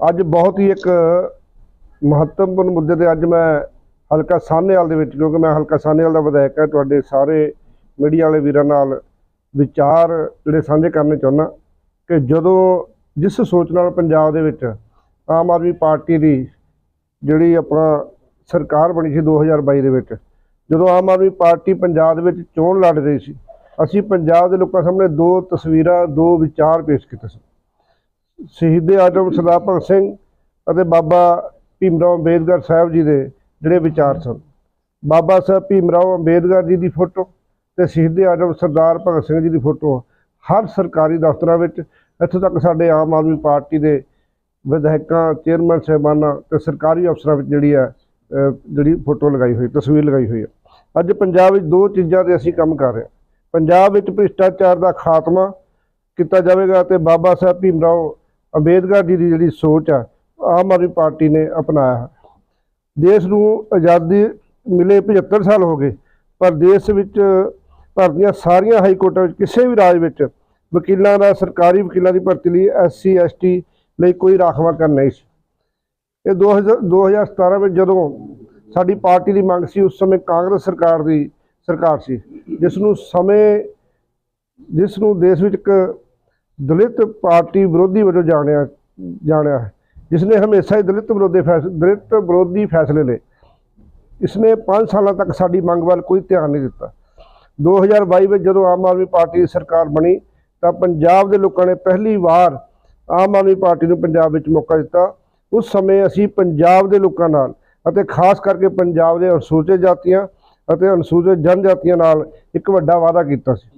ਅੱਜ ਬਹੁਤ ਹੀ ਇੱਕ ਮਹੱਤਵਪੂਰਨ ਮੁੱਦੇ ਤੇ ਅੱਜ ਮੈਂ ਹਲਕਾ ਸਾਹਨੇਵਾਲ ਦੇ ਵਿੱਚ, ਕਿਉਂਕਿ ਮੈਂ ਹਲਕਾ ਸਾਹਨੇਵਾਲ ਦਾ ਵਿਧਾਇਕ ਹਾਂ, ਤੁਹਾਡੇ ਸਾਰੇ ਮੀਡੀਆ ਵਾਲੇ ਵੀਰਾਂ ਨਾਲ ਵਿਚਾਰ ਜਿਹੜੇ ਸਾਂਝੇ ਕਰਨੇ ਚਾਹੁੰਦਾ ਕਿ ਜਦੋਂ ਜਿਸ ਸੋਚ ਨਾਲ ਪੰਜਾਬ ਦੇ ਵਿੱਚ ਆਮ ਆਦਮੀ ਪਾਰਟੀ ਦੀ ਜਿਹੜੀ ਆਪਣਾ ਸਰਕਾਰ ਬਣੀ ਸੀ 2022 ਦੇ ਵਿੱਚ, ਜਦੋਂ ਆਮ ਆਦਮੀ ਪਾਰਟੀ ਪੰਜਾਬ ਦੇ ਵਿੱਚ ਚੋਣ ਲੜ ਰਹੀ ਸੀ, ਅਸੀਂ ਪੰਜਾਬ ਦੇ ਲੋਕਾਂ ਸਾਹਮਣੇ ਦੋ ਤਸਵੀਰਾਂ, ਦੋ ਵਿਚਾਰ ਪੇਸ਼ ਕੀਤੇ ਸੀ ਸ਼ਹੀਦ ਆਜਮ ਸਰਦਾਰ ਭਗਤ ਸਿੰਘ ਅਤੇ ਬਾਬਾ ਭੀਮਰਾਓ ਅੰਬੇਦਕਰ ਸਾਹਿਬ ਜੀ ਦੇ ਜਿਹੜੇ ਵਿਚਾਰ ਸਨ। ਬਾਬਾ ਸਾਹਿਬ ਭੀਮਰਾਓ ਅੰਬੇਦਕਰ ਜੀ ਦੀ ਫੋਟੋ ਤੇ ਸ਼ਹੀਦ ਆਜਮ ਸਰਦਾਰ ਭਗਤ ਸਿੰਘ ਜੀ ਦੀ ਫੋਟੋ ਹਰ ਸਰਕਾਰੀ ਦਫ਼ਤਰਾਂ ਵਿੱਚ, ਇੱਥੋਂ ਤੱਕ ਸਾਡੇ ਆਮ ਆਦਮੀ ਪਾਰਟੀ ਦੇ ਵਿਧਾਇਕਾਂ, ਚੇਅਰਮੈਨ ਸਾਹਿਬਾਨਾਂ ਤੇ ਸਰਕਾਰੀ ਅਫਸਰਾਂ ਵਿੱਚ ਜਿਹੜੀ ਹੈ ਜਿਹੜੀ ਫੋਟੋ ਲਗਾਈ ਹੋਈ, ਤਸਵੀਰ ਲਗਾਈ ਹੋਈ ਹੈ। ਅੱਜ ਪੰਜਾਬ ਵਿੱਚ ਦੋ ਚੀਜ਼ਾਂ ਤੇ ਅਸੀਂ ਕੰਮ ਕਰ ਰਹੇ ਹਾਂ। ਪੰਜਾਬ ਵਿੱਚ ਭ੍ਰਿਸ਼ਟਾਚਾਰ ਦਾ ਖਾਤਮਾ ਕੀਤਾ ਜਾਵੇਗਾ ਤੇ ਬਾਬਾ ਸਾਹਿਬ ਭੀਮਰਾਓ ਅੰਬੇਦਕਰ ਜੀ ਦੀ ਜਿਹੜੀ ਸੋਚ ਹੈ ਆਮ ਆਦਮੀ ਪਾਰਟੀ ਨੇ ਅਪਣਾਇਆ ਦੇਸ਼ ਨੂੰ ਆਜ਼ਾਦੀ ਮਿਲੇ 75 ਸਾਲ ਹੋ ਗਏ, ਪਰ ਦੇਸ਼ ਵਿੱਚ, ਭਾਰਤ ਦੀਆਂ ਸਾਰੀਆਂ ਹਾਈ ਕੋਰਟਾਂ ਵਿੱਚ ਕਿਸੇ ਵੀ ਰਾਜ ਵਿੱਚ ਵਕੀਲਾਂ ਦਾ, ਸਰਕਾਰੀ ਵਕੀਲਾਂ ਦੀ ਭਰਤੀ ਲਈ ਐਸਸੀ ਐਸਟੀ ਲਈ ਕੋਈ ਰਾਖਵਾਂਕਰਨ ਨਹੀਂ ਸੀ। ਇਹ 2000 2017 ਵਿੱਚ ਜਦੋਂ ਸਾਡੀ ਪਾਰਟੀ ਦੀ ਮੰਗ ਸੀ, ਉਸ ਸਮੇਂ ਕਾਂਗਰਸ ਸਰਕਾਰ ਦੀ ਸਰਕਾਰ ਸੀ, ਜਿਸ ਨੂੰ ਸਮੇਂ, ਜਿਸ ਨੂੰ ਦੇਸ਼ ਵਿੱਚ ਇੱਕ ਦਲਿਤ ਪਾਰਟੀ ਵਿਰੋਧੀ ਵਜੋਂ ਜਾਣਿਆ ਜਾਣਿਆ ਹੈ। ਜਿਸ ਨੇ ਹਮੇਸ਼ਾ ਹੀ ਦਲਿਤ ਵਿਰੋਧੀ ਫੈਸਲੇ ਦਲਿਤ ਵਿਰੋਧੀ ਫੈਸਲੇ ਲਏ। ਇਸਨੇ 5 ਸਾਲਾਂ ਤੱਕ ਸਾਡੀ ਮੰਗ ਵੱਲ ਕੋਈ ਧਿਆਨ ਨਹੀਂ ਦਿੱਤਾ। 2022 ਵਿੱਚ ਜਦੋਂ ਆਮ ਆਦਮੀ ਪਾਰਟੀ ਦੀ ਸਰਕਾਰ ਬਣੀ, ਤਾਂ ਪੰਜਾਬ ਦੇ ਲੋਕਾਂ ਨੇ ਪਹਿਲੀ ਵਾਰ ਆਮ ਆਦਮੀ ਪਾਰਟੀ ਨੂੰ ਪੰਜਾਬ ਵਿੱਚ ਮੌਕਾ ਦਿੱਤਾ। ਉਸ ਸਮੇਂ ਅਸੀਂ ਪੰਜਾਬ ਦੇ ਲੋਕਾਂ ਨਾਲ ਅਤੇ ਖਾਸ ਕਰਕੇ ਪੰਜਾਬ ਦੇ ਅਨੁਸੂਚਿਤ ਜਾਤੀਆਂ ਅਤੇ ਅਨੁਸੂਚਿਤ ਜਨਜਾਤੀਆਂ ਨਾਲ ਇੱਕ ਵੱਡਾ ਵਾਅਦਾ ਕੀਤਾ ਸੀ।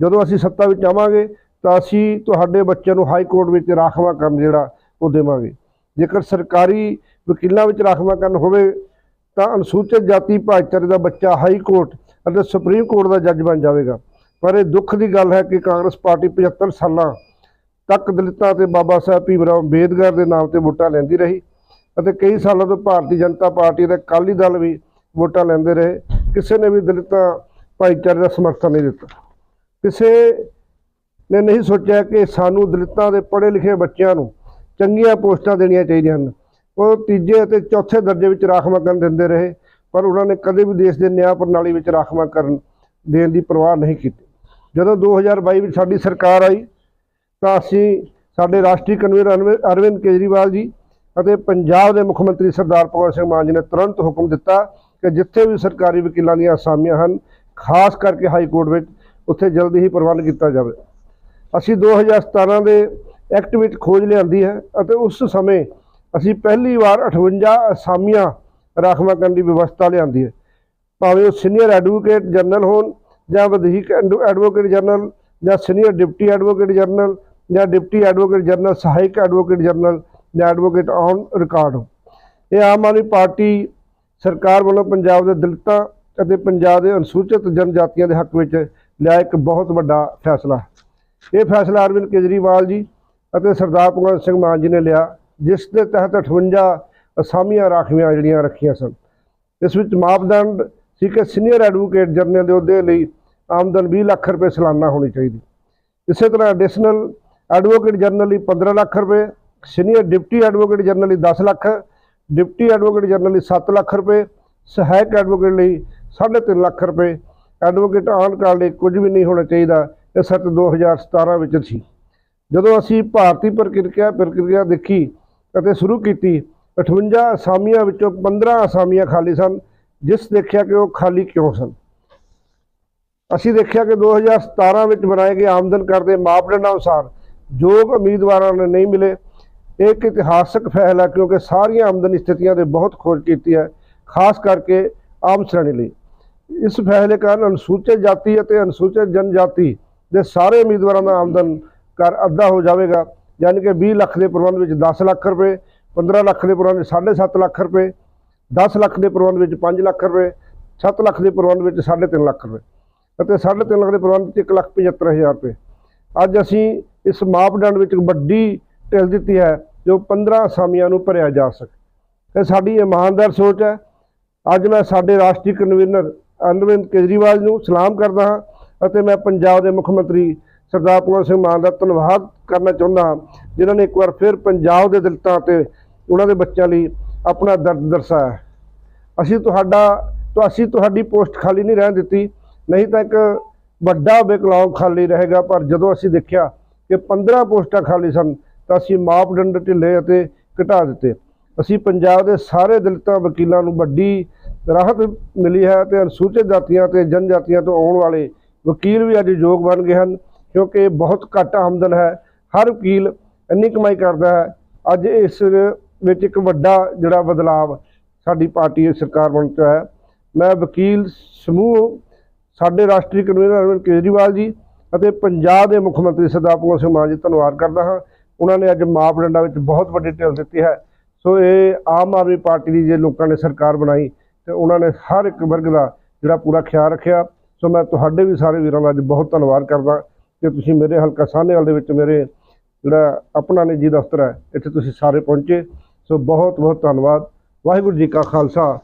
ਜਦੋਂ ਅਸੀਂ ਸੱਤਾ ਵਿੱਚ ਆਵਾਂਗੇ ਤਾਂ ਅਸੀਂ ਤੁਹਾਡੇ ਬੱਚਿਆਂ ਨੂੰ ਹਾਈ ਕੋਰਟ ਵਿੱਚ ਰਾਖਵਾ ਕਰਨ ਜਿਹੜਾ ਉਹ ਦੇਵਾਂਗੇ। ਜੇਕਰ ਸਰਕਾਰੀ ਵਕੀਲਾਂ ਵਿੱਚ ਰਾਖਵਾ ਕਰਨ ਹੋਵੇ, ਤਾਂ ਅਨੁਸੂਚਿਤ ਜਾਤੀ ਭਾਈਚਾਰੇ ਦਾ ਬੱਚਾ ਹਾਈ ਕੋਰਟ ਅਤੇ ਸੁਪਰੀਮ ਕੋਰਟ ਦਾ ਜੱਜ ਬਣ ਜਾਵੇਗਾ। ਪਰ ਇਹ ਦੁੱਖ ਦੀ ਗੱਲ ਹੈ ਕਿ ਕਾਂਗਰਸ ਪਾਰਟੀ 75 ਸਾਲਾਂ ਤੱਕ ਦਲਿਤਾਂ ਤੇ ਬਾਬਾ ਸਾਹਿਬ ਭੀਮਰਾਓ ਅੰਬੇਦਕਰ ਦੇ ਨਾਮ ਤੇ ਵੋਟਾਂ ਲੈਂਦੀ ਰਹੀ ਅਤੇ ਕਈ ਸਾਲਾਂ ਤੋਂ ਭਾਰਤੀ ਜਨਤਾ ਪਾਰਟੀ ਦੇ ਅਕਾਲੀ ਦਲ ਵੀ ਵੋਟਾਂ ਲੈਂਦੇ ਰਹੇ। ਕਿਸੇ ਨੇ ਵੀ ਦਲਿਤਾਂ ਭਾਈਚਾਰੇ ਦਾ ਸਮਰਥਨ ਨਹੀਂ ਦਿੱਤਾ। ਕਿਸੇ ਨੇ ਨਹੀਂ ਸੋਚਿਆ ਕਿ ਸਾਨੂੰ ਦਲਿਤਾਂ ਦੇ ਪੜ੍ਹੇ ਲਿਖੇ ਬੱਚਿਆਂ ਨੂੰ ਚੰਗੀਆਂ ਪੋਸਟਾਂ ਦੇਣੀਆਂ ਚਾਹੀਦੀਆਂ ਹਨ। ਉਹ ਤੀਜੇ ਅਤੇ ਚੌਥੇ ਦਰਜੇ ਵਿੱਚ ਰਾਖਵਾਂਕਰਨ ਦਿੰਦੇ ਰਹੇ, ਪਰ ਉਹਨਾਂ ਨੇ ਕਦੇ ਵੀ ਦੇਸ਼ ਦੇ ਨਿਆਂ ਪ੍ਰਣਾਲੀ ਵਿੱਚ ਰਾਖਵਾਂਕਰਨ ਦੇਣ ਦੀ ਪਰਵਾਹ ਨਹੀਂ ਕੀਤੀ। ਜਦੋਂ 2022 ਵਿੱਚ ਸਾਡੀ ਸਰਕਾਰ ਆਈ, ਤਾਂ ਅਸੀਂ ਸਾਡੇ ਰਾਸ਼ਟਰੀ ਕਨਵੀਨਰ ਅਰਵਿ- ਅਰਵਿੰਦ ਕੇਜਰੀਵਾਲ ਜੀ ਅਤੇ ਪੰਜਾਬ ਦੇ ਮੁੱਖ ਮੰਤਰੀ ਸਰਦਾਰ ਭਗਵੰਤ ਸਿੰਘ ਮਾਨ ਜੀ ਨੇ ਤੁਰੰਤ ਹੁਕਮ ਦਿੱਤਾ ਕਿ ਜਿੱਥੇ ਵੀ ਸਰਕਾਰੀ ਵਕੀਲਾਂ ਦੀਆਂ ਅਸਾਮੀਆਂ ਹਨ, ਖਾਸ ਕਰਕੇ ਹਾਈ ਕੋਰਟ ਵਿੱਚ, ਉੱਥੇ ਜਲਦੀ ਹੀ ਪ੍ਰਬੰਧ ਕੀਤਾ ਜਾਵੇ। ਅਸੀਂ 2017 ਦੇ ਐਕਟ ਵਿੱਚ ਖੋਜ ਲਿਆਂਦੀ ਹੈ ਅਤੇ ਉਸ ਸਮੇਂ ਅਸੀਂ ਪਹਿਲੀ ਵਾਰ 58 ਅਸਾਮੀਆਂ ਰਾਖਵਾਂ ਕਰਨ ਦੀ ਵਿਵਸਥਾ ਲਿਆਂਦੀ ਹੈ। ਭਾਵੇਂ ਉਹ ਸੀਨੀਅਰ ਐਡਵੋਕੇਟ ਜਨਰਲ ਹੋਣ ਜਾਂ ਵਧੀਕ ਐਡਵ- ਐਡਵੋਕੇਟ ਜਨਰਲ ਜਾਂ ਸੀਨੀਅਰ ਡਿਪਟੀ ਐਡਵੋਕੇਟ ਜਨਰਲ ਜਾਂ ਡਿਪਟੀ ਐਡਵੋਕੇਟ ਜਨਰਲ, ਸਹਾਇਕ ਐਡਵੋਕੇਟ ਜਨਰਲ ਜਾਂ ਐਡਵੋਕੇਟ ਔਨ ਰਿਕਾਰਡ ਇਹ ਆਮ ਆਦਮੀ ਪਾਰਟੀ ਸਰਕਾਰ ਵੱਲੋਂ ਪੰਜਾਬ ਦੇ ਦਲਿਤਾਂ ਅਤੇ ਪੰਜਾਬ ਦੇ ਅਨੁਸੂਚਿਤ ਜਨਜਾਤੀਆਂ ਦੇ ਹੱਕ ਵਿੱਚ ਲਿਆ ਇੱਕ ਬਹੁਤ ਵੱਡਾ ਫੈਸਲਾ ਹੈ। ਇਹ ਫੈਸਲਾ ਅਰਵਿੰਦ ਕੇਜਰੀਵਾਲ ਜੀ ਅਤੇ ਸਰਦਾਰ ਭਗਵੰਤ ਸਿੰਘ ਮਾਨ ਜੀ ਨੇ ਲਿਆ, ਜਿਸ ਦੇ ਤਹਿਤ 58 ਅਸਾਮੀਆਂ ਰਾਖਵੀਆਂ ਜਿਹੜੀਆਂ ਰੱਖੀਆਂ ਸਨ। ਇਸ ਵਿੱਚ ਮਾਪਦੰਡ ਸੀ ਕਿ ਸੀਨੀਅਰ ਐਡਵੋਕੇਟ ਜਨਰਲ ਦੇ ਅਹੁਦੇ ਲਈ ਆਮਦਨ 20 ਲੱਖ ਰੁਪਏ ਸਾਲਾਨਾ ਹੋਣੀ ਚਾਹੀਦੀ। ਇਸੇ ਤਰ੍ਹਾਂ ਐਡੀਸ਼ਨਲ ਐਡਵੋਕੇਟ ਜਨਰਲ ਲਈ 15 ਲੱਖ ਰੁਪਏ, ਸੀਨੀਅਰ ਡਿਪਟੀ ਐਡਵੋਕੇਟ ਜਨਰਲ ਲਈ 10 ਲੱਖ, ਡਿਪਟੀ ਐਡਵੋਕੇਟ ਜਨਰਲ ਲਈ 7 ਲੱਖ ਰੁਪਏ, ਸਹਾਇਕ ਐਡਵੋਕੇਟ ਲਈ 3.5 ਲੱਖ ਰੁਪਏ। ਐਡਵੋਕੇਟ ਆਨ ਕਾਲ ਲਈ ਕੁਝ ਵੀ ਨਹੀਂ ਹੋਣਾ ਚਾਹੀਦਾ। ਇਹ ਸੱਤ 2017 ਵਿੱਚ ਸੀ। ਜਦੋਂ ਅਸੀਂ ਭਾਰਤੀ ਪ੍ਰਕਿਰਿਆ ਪ੍ਰਕਿਰਿਆ ਦੇਖੀ ਅਤੇ ਸ਼ੁਰੂ ਕੀਤੀ 58 ਅਸਾਮੀਆਂ ਵਿੱਚੋਂ 15 ਅਸਾਮੀਆਂ ਖਾਲੀ ਸਨ, ਜਿਸ ਦੇਖਿਆ ਕਿ ਉਹ ਖਾਲੀ ਕਿਉਂ ਸਨ। ਅਸੀਂ ਦੇਖਿਆ ਕਿ 2017 ਵਿੱਚ ਬਣਾਏ ਗਏ ਆਮਦਨ ਕਰ ਦੇ ਮਾਪਦੰਡਾਂ ਅਨੁਸਾਰ ਯੋਗ ਉਮੀਦਵਾਰਾਂ ਨੂੰ ਨਹੀਂ ਮਿਲੇ। ਇਹ ਇੱਕ ਇਤਿਹਾਸਕ ਫੈਸਲਾ, ਕਿਉਂਕਿ ਸਾਰੀਆਂ ਆਮਦਨੀ ਸਥਿਤੀਆਂ ਦੇ ਬਹੁਤ ਖੋਜ ਕੀਤੀ ਹੈ, ਖਾਸ ਕਰਕੇ ਆਮ ਸ਼੍ਰੇਣੀ ਲਈ। ਇਸ ਫੈਸਲੇ ਕਾਰਨ ਅਨੁਸੂਚਿਤ ਜਾਤੀ ਅਤੇ ਅਨੁਸੂਚਿਤ ਜਨਜਾਤੀ ਦੇ ਸਾਰੇ ਉਮੀਦਵਾਰਾਂ ਦਾ ਆਮਦਨ ਕਰ ਅੱਧਾ ਹੋ ਜਾਵੇਗਾ, ਯਾਨੀ ਕਿ 20 ਲੱਖ ਦੇ ਪ੍ਰਬੰਧ ਵਿੱਚ 10 ਲੱਖ ਰੁਪਏ 15 ਲੱਖ ਦੇ ਪ੍ਰਬੰਧ ਵਿੱਚ 7.5 ਲੱਖ ਰੁਪਏ 10 ਲੱਖ ਦੇ ਪ੍ਰਬੰਧ ਵਿੱਚ 5 ਲੱਖ ਰੁਪਏ 7 ਲੱਖ ਦੇ ਪ੍ਰਬੰਧ ਵਿੱਚ 3.5 ਲੱਖ ਰੁਪਏ ਅਤੇ 3.5 ਲੱਖ ਦੇ ਪ੍ਰਬੰਧ ਵਿੱਚ 1 ਲੱਖ 75000 ਰੁਪਏ। ਅੱਜ ਅਸੀਂ ਇਸ ਮਾਪਦੰਡ ਵਿੱਚ ਇੱਕ ਵੱਡੀ ਢਿੱਲ ਦਿੱਤੀ ਹੈ ਜੋ 15 ਅਸਾਮੀਆਂ ਨੂੰ ਭਰਿਆ ਜਾ ਸਕੇ। ਇਹ ਸਾਡੀ ਇਮਾਨਦਾਰ ਸੋਚ ਹੈ। ਅੱਜ ਮੈਂ ਸਾਡੇ ਰਾਸ਼ਟਰੀ ਕਨਵੀਨਰ ਅਰਵਿੰਦ ਕੇਜਰੀਵਾਲ ਨੂੰ ਸਲਾਮ ਕਰਦਾ ਹਾਂ। ਅਤੇ ਮੈਂ ਪੰਜਾਬ ਦੇ ਮੁੱਖ ਮੰਤਰੀ ਸਰਦਾਰ ਭਗਵੰਤ ਸਿੰਘ ਮਾਨ ਦਾ ਧੰਨਵਾਦ ਕਰਨਾ ਚਾਹੁੰਦਾ ਹਾਂ, ਜਿਨ੍ਹਾਂ ਨੇ ਇੱਕ ਵਾਰ ਫਿਰ ਪੰਜਾਬ ਦੇ ਦਲਿਤਾਂ ਤੇ ਉਹਨਾਂ ਦੇ ਬੱਚਿਆਂ ਲਈ ਆਪਣਾ ਦਰਦ ਦਰਸਾਇਆ। ਅਸੀਂ ਤੁਹਾਡਾ ਤਾਂ ਅਸੀਂ ਤੁਹਾਡੀ ਪੋਸਟ ਖਾਲੀ ਨਹੀਂ ਰਹਿਣ ਦਿੱਤੀ, ਨਹੀਂ ਤਾਂ ਇੱਕ ਵੱਡਾ ਬੈਕਲੌਗ ਖਾਲੀ ਰਹੇਗਾ, ਪਰ ਜਦੋਂ ਅਸੀਂ ਦੇਖਿਆ ਕਿ 15 ਪੋਸਟਾਂ ਖਾਲੀ ਸਨ, ਤਾਂ ਅਸੀਂ ਮਾਪਦੰਡ ਢਿੱਲੇ ਅਤੇ ਘਟਾ ਦਿੱਤੇ। ਅਸੀਂ ਪੰਜਾਬ ਦੇ ਸਾਰੇ ਦਲਿਤਾਂ, ਵਕੀਲਾਂ ਨੂੰ ਵੱਡੀ ਰਾਹਤ ਮਿਲੀ ਹੈ ਤੇ ਅਨੁਸੂਚਿਤ ਜਾਤੀਆਂ ਤੇ ਜਨਜਾਤੀਆਂ ਤੋਂ ਆਉਣ ਵਾਲੇ ਵਕੀਲ ਵੀ ਅੱਜ ਯੋਗ ਬਣ ਗਏ ਹਨ, ਕਿਉਂਕਿ ਬਹੁਤ ਘੱਟ ਆਮਦਨ ਹੈ, ਹਰ ਵਕੀਲ ਇੰਨੀ ਕਮਾਈ ਕਰਦਾ ਹੈ, ਅੱਜ ਇਸ ਵਿੱਚ ਇੱਕ ਵੱਡਾ ਜਿਹੜਾ ਬਦਲਾਵ ਸਾਡੀ ਪਾਰਟੀ ਸਰਕਾਰ ਬਣ ਚੁੱਕਾ ਹੈ। ਮੈਂ ਵਕੀਲ ਸਮੂਹ ਸਾਡੇ ਰਾਸ਼ਟਰੀ ਕਨਵੀਨਰ ਅਰਵਿੰਦ ਕੇਜਰੀਵਾਲ ਜੀ ਅਤੇ ਪੰਜਾਬ ਦੇ ਮੁੱਖ ਮੰਤਰੀ ਸਰਦਾਰ ਭਗਵੰਤ ਸਿੰਘ ਮਾਨ ਜੀ ਧੰਨਵਾਦ ਕਰਦਾ ਹਾਂ। ਉਹਨਾਂ ਨੇ ਅੱਜ ਮਾਪਦੰਡਾਂ ਵਿੱਚ ਬਹੁਤ ਵੱਡੀ ਢਿੱਲ ਦਿੱਤੀ ਹੈ। ਸੋ ਇਹ ਆਮ ਆਦਮੀ ਪਾਰਟੀ ਦੀ ਜੇ ਲੋਕਾਂ ਨੇ ਸਰਕਾਰ ਬਣਾਈ ਤੇ ਉਹਨਾਂ ਨੇ ਹਰ ਇੱਕ ਵਰਗ ਦਾ ਜਿਹੜਾ ਪੂਰਾ ਖਿਆਲ ਰੱਖਿਆ। ਸੋ ਮੈਂ ਤੁਹਾਡੇ ਵੀ ਸਾਰੇ ਵੀਰਾਂ ਦਾ ਅੱਜ ਬਹੁਤ ਧੰਨਵਾਦ ਕਰਦਾ ਕਿ ਤੁਸੀਂ ਮੇਰੇ ਹਲਕਾ ਸਾਹਨੇਵਾਲ ਦੇ ਵਿੱਚ ਮੇਰੇ ਜਿਹੜਾ ਆਪਣਾ ਨਿੱਜੀ ਦਫ਼ਤਰ ਹੈ, ਇੱਥੇ ਤੁਸੀਂ ਸਾਰੇ ਪਹੁੰਚੇ। ਸੋ ਬਹੁਤ ਬਹੁਤ ਧੰਨਵਾਦ। ਵਾਹਿਗੁਰੂ ਜੀ ਕਾ ਖਾਲਸਾ।